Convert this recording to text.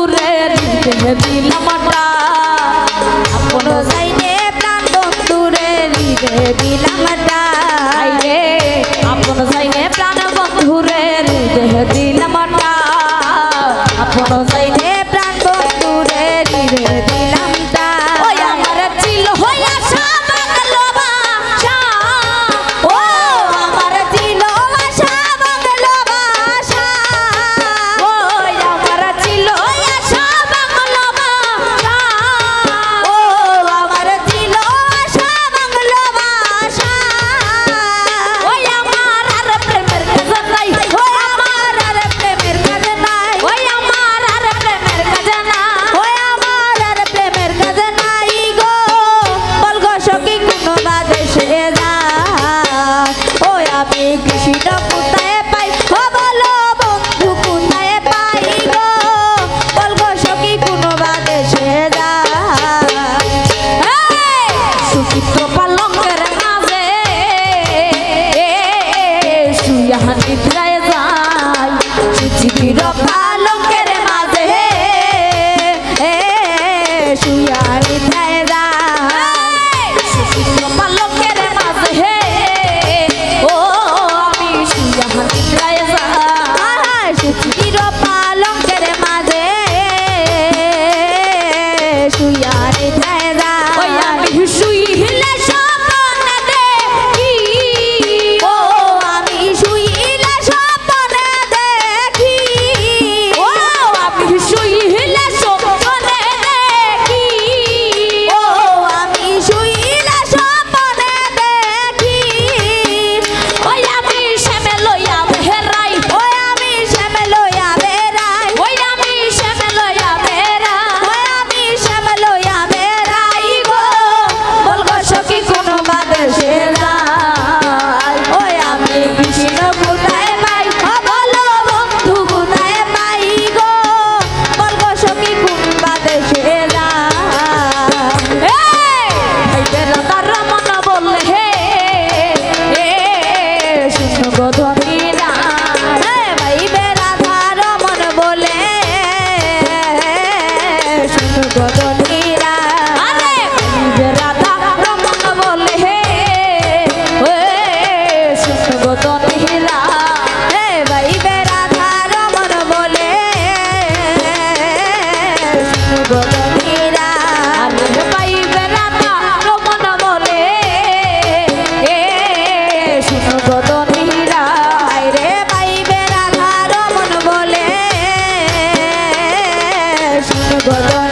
বন্ধু রে হৃদয়ে দিলাম আটা কোনো যাইবে প্রাণ বন্ধু রে হৃদয়ে দিলাম আপন যাইবে প্রাণ বন্ধু রে হৃদয়ে দিলাম আপন যাইবে প্রাণ বন্ধু রে হৃদয়ে todo বদল